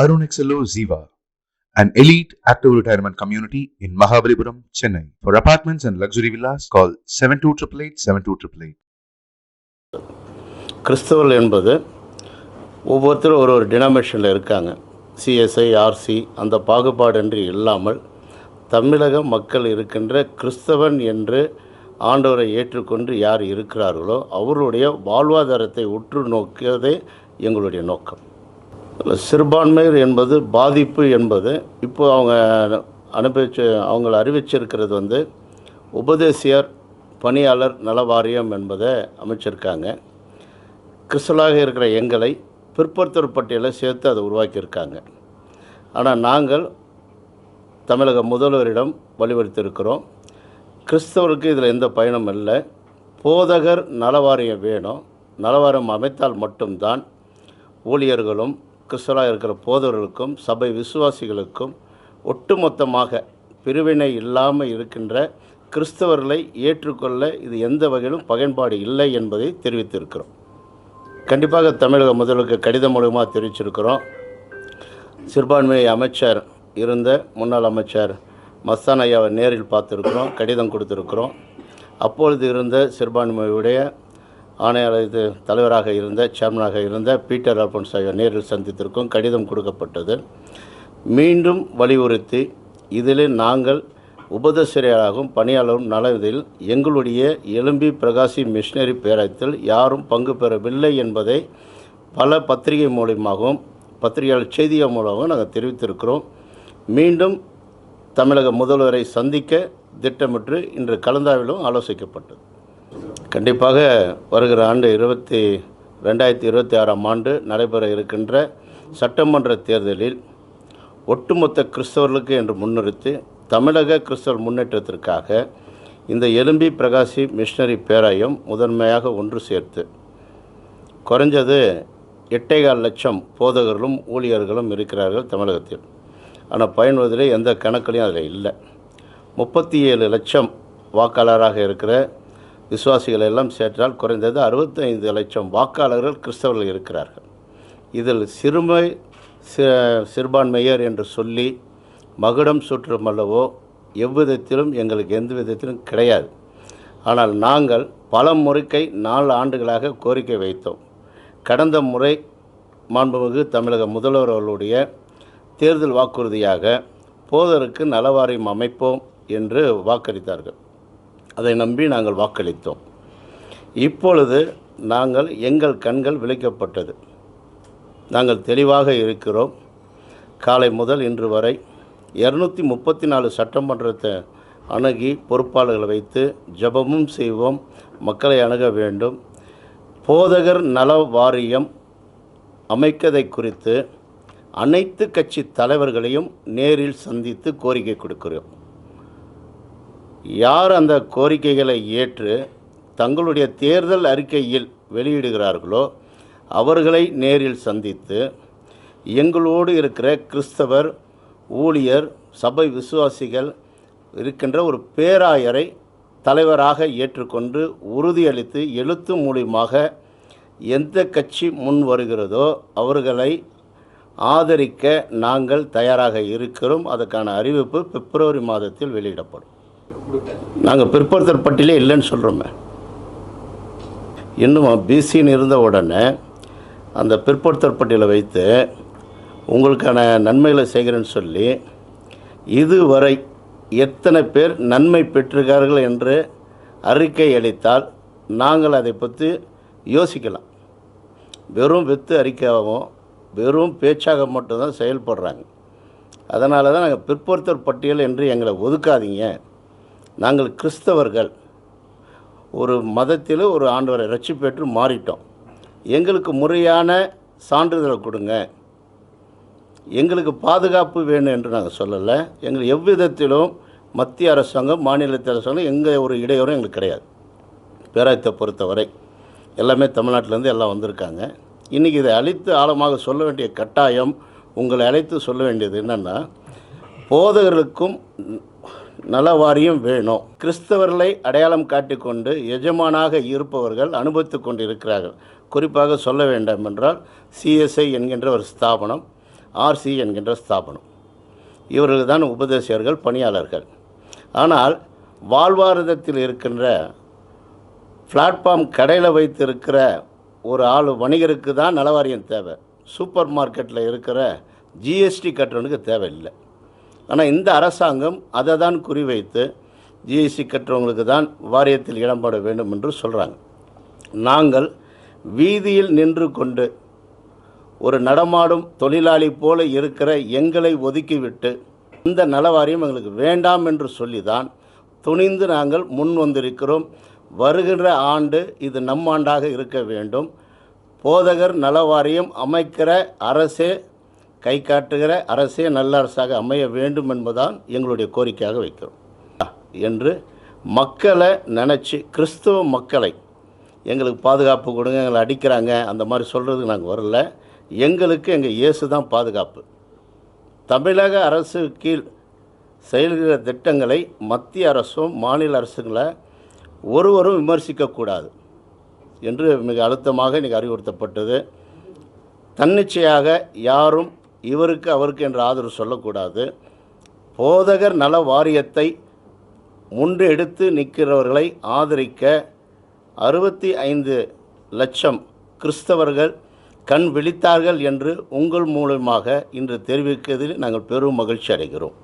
Arun community Ziva, an elite active retirement community in Mahabalipuram, Chennai. For apartments and luxury villas, call 7288 72888. கிறிஸ்தவர்கள் என்பது ஒவ்வொருத்தரும் ஒரு ஒரு டினாமினேஷனில் இருக்காங்க சிஎஸ்ஐ ஆர்சி அந்த பாகுபாடின்றி இல்லாமல் தமிழக மக்கள் இருக்கின்ற கிறிஸ்தவன் என்று ஆண்டவரை ஏற்றுக்கொண்டு யார் இருக்கிறார்களோ அவருடைய வாழ்வாதாரத்தை உற்று நோக்கியதே எங்களுடைய நோக்கம் சிறுபான்மையர் என்பது பாதிப்பு என்பது இப்போ அவங்க அனுபவிச்சு அவங்கள அறிவிச்சிருக்கிறது வந்து உபதேசியர் பணியாளர் நல வாரியம் என்பதை அமைச்சிருக்காங்க. கிறிஸ்தலாக இருக்கிற எங்களை பிற்படுத்தர் பட்டியலை சேர்த்து அதை உருவாக்கியிருக்காங்க. ஆனால் நாங்கள் தமிழக முதல்வரிடம் வலியுறுத்தியிருக்கிறோம். கிறிஸ்தவருக்கு இதில் எந்த பயனும் இல்லை. போதகர் நலவாரியம் வேணும். நலவாரியம் அமைத்தால் மட்டும்தான் ஊழியர்களும் கிறிஸ்தவராக இருக்கிற போதவர்களுக்கும் சபை விசுவாசிகளுக்கும் ஒட்டுமொத்தமாக பிரிவினை இல்லாமல் இருக்கின்ற கிறிஸ்தவர்களை ஏற்றுக்கொள்ள இது எந்த வகையிலும் பயன்பாடு இல்லை என்பதை தெரிவித்திருக்கிறோம். கண்டிப்பாக தமிழக முதல்வருக்கு கடிதம் மூலமாக தெரிவிச்சிருக்கிறோம். சிறுபான்மை அமைச்சர் இருந்த முன்னாள் அமைச்சர் மஸ்தான் ஐயாவை நேரில் பார்த்துருக்குறோம் கடிதம் கொடுத்துருக்குறோம். அப்பொழுது இருந்த சிறுபான்மையுடைய ஆணையாளர் இது தலைவராக இருந்த சேர்மனாக இருந்த பீட்டர் அல்போன்ஸ் ஆகியோர் நேரில் சந்தித்திருக்கும் கடிதம் கொடுக்கப்பட்டது. மீண்டும் வலியுறுத்தி இதில் நாங்கள் உபதசிரியராகவும் பணியாளரும் நலவதில் எங்களுடைய எலும்பி பிரகாசி மிஷினரி பேரத்தில் யாரும் பங்கு பெறவில்லை என்பதை பல பத்திரிகை மூலியமாகவும் பத்திரிகையாளர் செய்திகள் மூலமாகவும் நாங்கள் தெரிவித்திருக்கிறோம். மீண்டும் தமிழக முதல்வரை சந்திக்க திட்டமிட்டு இன்று கலந்தாவிலும் ஆலோசிக்கப்பட்டது. கண்டிப்பாக வருகிற ஆண்டு இருபத்தி ரெண்டாயிரத்தி இருபத்தி ஆறாம் ஆண்டு நடைபெற இருக்கின்ற சட்டமன்ற தேர்தலில் ஒட்டுமொத்த கிறிஸ்தவர்களுக்கு என்று முன்னிறுத்தி தமிழக கிறிஸ்தவர் முன்னேற்றத்திற்காக இந்த எலும்பி பிரகாசி மிஷினரி பேராயம் முதன்மையாக ஒன்று சேர்த்து குறைஞ்சது எட்டேகால் லட்சம் போதகர்களும் ஊழியர்களும் இருக்கிறார்கள் தமிழகத்தில். ஆனால் பயன்படுவதிலே எந்த கணக்குலையும் அதில் இல்லை. முப்பத்தி ஏழு லட்சம் வாக்காளராக இருக்கிற விசுவாசிகள் எல்லாம் சேர்த்தால் குறைந்தது அறுபத்தைந்து லட்சம் வாக்காளர்கள் கிறிஸ்தவர்கள் இருக்கிறார்கள். இதில் சிறுமை சிறுபான்மையர் என்று சொல்லி மகுடம் சுற்றுமல்லவோ எவ்விதத்திலும் எங்களுக்கு எந்த விதத்திலும் கிடையாது. ஆனால் நாங்கள் பல முறைக்கை நாலு ஆண்டுகளாக கோரிக்கை வைத்தோம். கடந்த முறை மாண்புமிகு தமிழக முதல்வர் அவர்களுடைய தேர்தல் வாக்குறுதியாக போதருக்கு நலவாரியம் அமைப்போம் என்று வாக்களித்தார்கள். அதை நம்பி நாங்கள் வாக்களித்தோம். இப்பொழுது நாங்கள் எங்கள் கண்கள் விளைக்கப்பட்டது நாங்கள் தெளிவாக இருக்கிறோம். காலை முதல் இன்று வரை இரநூத்தி முப்பத்தி நாலு சட்டமன்றத்தை அணுகி பொறுப்பாளர்களை வைத்து ஜெபமும் செய்வோம். மக்களை அணுக வேண்டும். போதகர் நல வாரியம் அமைக்கதை குறித்து அனைத்து கட்சி தலைவர்களையும் நேரில் சந்தித்து கோரிக்கை கொடுக்கிறோம். யார் அந்த கோரிக்கைகளை ஏற்று தங்களுடைய தேர்தல் அறிக்கையில் வெளியிடுகிறார்களோ அவர்களை நேரில் சந்தித்து எங்களோடு இருக்கிற கிறிஸ்தவர் ஊழியர் சபை விசுவாசிகள் இருக்கின்ற ஒரு பேராயரை தலைவராக ஏற்றுக்கொண்டு உறுதியளித்து எழுத்து மூலியமாக எந்த கட்சி முன் வருகிறதோ அவர்களை ஆதரிக்க நாங்கள் தயாராக இருக்கிறோம். அதற்கான அறிவிப்பு பிப்ரவரி மாதத்தில் வெளியிடப்படும். நாங்கள் பிற்படுத்தல் பட்டியலே இல்லைன்னு சொல்கிறோமே இன்னும் பிசின்னு இருந்த உடனே அந்த பிற்படுத்தல் பட்டியலை வைத்து உங்களுக்கான நன்மைகளை செய்கிறேன்னு சொல்லி இதுவரை எத்தனை பேர் நன்மை பெற்றிருக்கார்கள் என்று அறிக்கை அளித்தால் நாங்கள் அதை பற்றி யோசிக்கலாம். வெறும் வித்து அறிக்கையாகவும் வெறும் பேச்சாக மட்டும்தான் செயல்படுறாங்க. அதனால தான் நாங்கள் பிற்படுத்தல் பட்டியல் என்று எங்களை ஒதுக்காதீங்க. நாங்கள் கிறிஸ்தவர்கள். ஒரு மதத்தில் ஒரு ஆண்டவரை ரட்சி பெற்று மாறிட்டோம். எங்களுக்கு முறையான சான்றிதழை கொடுங்க. எங்களுக்கு பாதுகாப்பு வேணும் என்று நாங்கள் சொல்லலை. எங்கள் எவ்விதத்திலும் மத்திய அரசாங்கம் மாநில அரசாங்கம் எங்கள் ஒரு இடையூறும் எங்களுக்கு கிடையாது. பேராயத்தை பொறுத்தவரை. எல்லாமே தமிழ்நாட்டிலேருந்து எல்லாம் வந்திருக்காங்க. இன்றைக்கி இதை அழித்து ஆழமாக சொல்ல வேண்டிய கட்டாயம் உங்களை அழைத்து சொல்ல வேண்டியது என்னென்னா போதகர்களுக்கும் நல வாரியம் வேணும். கிறிஸ்தவர்களை அடையாளம் காட்டிக்கொண்டு எஜமானாக இருப்பவர்கள் அனுபவித்து கொண்டு இருக்கிறார்கள் குறிப்பாக சொல்ல வேண்டும் என்றால் சிஎஸ்ஐ என்கின்ற ஒரு ஸ்தாபனம் ஆர்சி என்கின்ற ஸ்தாபனம். இவர்கள் தான் உபதேசியர்கள் பணியாளர்கள். ஆனால் வாழ்வாரதத்தில் இருக்கின்ற பிளாட்ஃபார்ம் கடையில் வைத்திருக்கிற ஒரு ஆள் வணிகருக்கு தான் நலவாரியம் தேவை. சூப்பர் மார்க்கெட்டில் இருக்கிற ஜிஎஸ்டி கட்டுறவனுக்கு தேவையில்லை. ஆனால் இந்த அரசாங்கம் அதை தான் குறிவைத்து ஜிஎஸ்டி கட்டுறவங்களுக்கு தான் வாரியத்தில் இடம்பட வேண்டும் என்று சொல்கிறாங்க நாங்கள் வீதியில் நின்று கொண்டு ஒரு நடமாடும் தொழிலாளி போல இருக்கிற எங்களை ஒதுக்கிவிட்டு இந்த நலவாரியம் எங்களுக்கு வேண்டாம் என்று சொல்லி தான் துணிந்து நாங்கள் முன் வந்திருக்கிறோம். வருகின்ற ஆண்டு இது நம் ஆண்டாக இருக்க வேண்டும். போதகர் நலவாரியம் அமைக்கிற அரசே கை காட்டுகிற அரசே நல்ல அரசாக அமைய வேண்டும் என்பதுதான் எங்களுடைய கோரிக்கையாக வைக்கிறோம். என்று மக்களை நினச்சி கிறிஸ்துவ மக்களை எங்களுக்கு பாதுகாப்பு கொடுங்க எங்களை அடிக்கிறாங்க அந்த மாதிரி சொல்கிறதுக்கு நாங்கள் வரல. எங்களுக்கு எங்கள் இயேசு தான் பாதுகாப்பு. தமிழக அரசு கீழ் செயல்கிற திட்டங்களை மத்திய அரசும் மாநில அரசுகளை ஒருவரும் விமர்சிக்கக்கூடாது என்று மிக அழுத்தமாக இன்றைக்கி அறிவுறுத்தப்பட்டது. தன்னிச்சையாக யாரும் இவருக்கு அவருக்கு என்ற ஆதரவு சொல்லக்கூடாது. போதகர் நல வாரியத்தை முன்று எடுத்து நிற்கிறவர்களை ஆதரிக்க அறுபத்தி ஐந்து லட்சம் கிறிஸ்தவர்கள் கண் விழித்தார்கள் என்று உங்கள் மூலமாக இன்று தெரிவிக்கிறதில் நாங்கள் பெரும் மகிழ்ச்சி அடைகிறோம்.